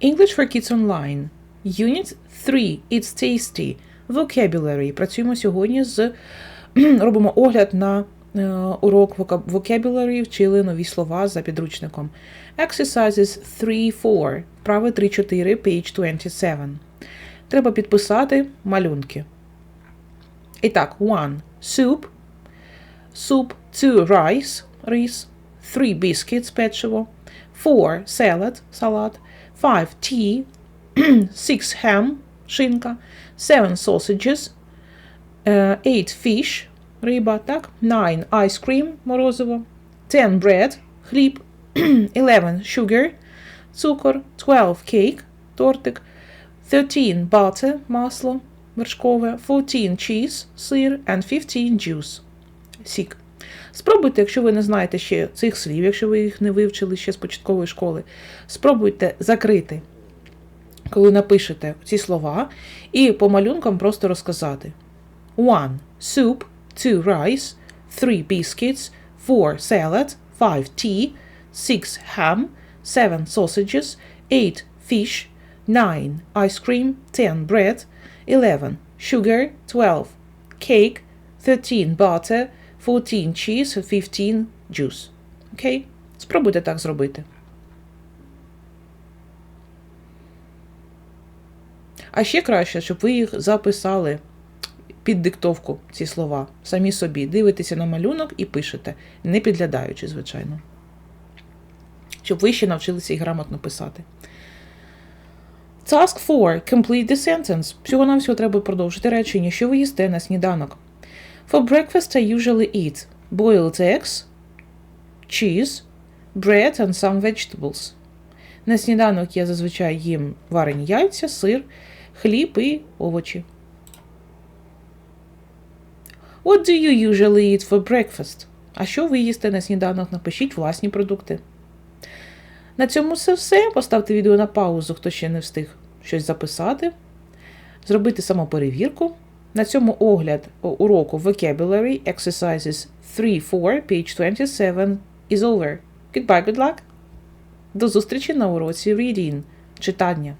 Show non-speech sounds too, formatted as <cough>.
English for Kids Online. Unit 3. It's tasty. Vocabulary. Працюємо сьогодні з <clears throat> робимо огляд на е, урок vocabulary, вчили нові слова за підручником. Exercises 3-4. Вправи 3-4, page 27. Треба підписати малюнки. І так, 1. Soup. Soup. 2. Rice. Рис. 3. Biscuits. Печиво. 4. Salad. Салат. 5. Tea. <clears throat> 6. Ham. Шинка. 7. Sausages. Е, 8 fish, риба, так? 9 ice cream, морозиво. 10 bread, хліб. <clears throat> 11 sugar, цукор. 12 cake, тортик. 13 butter, масло вершкове. 14 cheese, сир. And 15 juice, сік. Спробуйте, якщо ви не знаєте ще цих слів, якщо ви їх не вивчили ще з початкової школи, спробуйте закрити, коли напишете ці слова, і по малюнкам просто розказати. 1. Soup. 2. Rice. 3. Biscuits. 4. Salad. 5. Tea. 6. Ham. 7. Sausages. 8. Fish. 9. Ice cream. 10. Bread. 11. Sugar. 12. Cake. 13. Butter. 14. Cheese. 15. Juice. Окей? Спробуйте так зробити. А ще краще, щоб ви їх записали під диктовку ці слова самі собі. Дивитеся на малюнок і пишете, не підглядаючи, звичайно. Щоб ви ще навчилися і грамотно писати. Task 4. Complete the sentence. Всього нам всього треба продовжити речення, що ви їсте на сніданок. For breakfast I usually eat boiled eggs, cheese, bread and some vegetables. На сніданок я зазвичай їм варені яйця, сир, хліб і овочі. What do you usually eat for breakfast? А що ви їсте на сніданок? Напишіть власні продукти. На цьому це все. Поставте відео на паузу, хто ще не встиг щось записати. Зробити самоперевірку. На цьому огляд уроку Vocabulary Exercises 3-4, page 27 is over. Goodbye, good luck. До зустрічі на уроці Reading. Читання.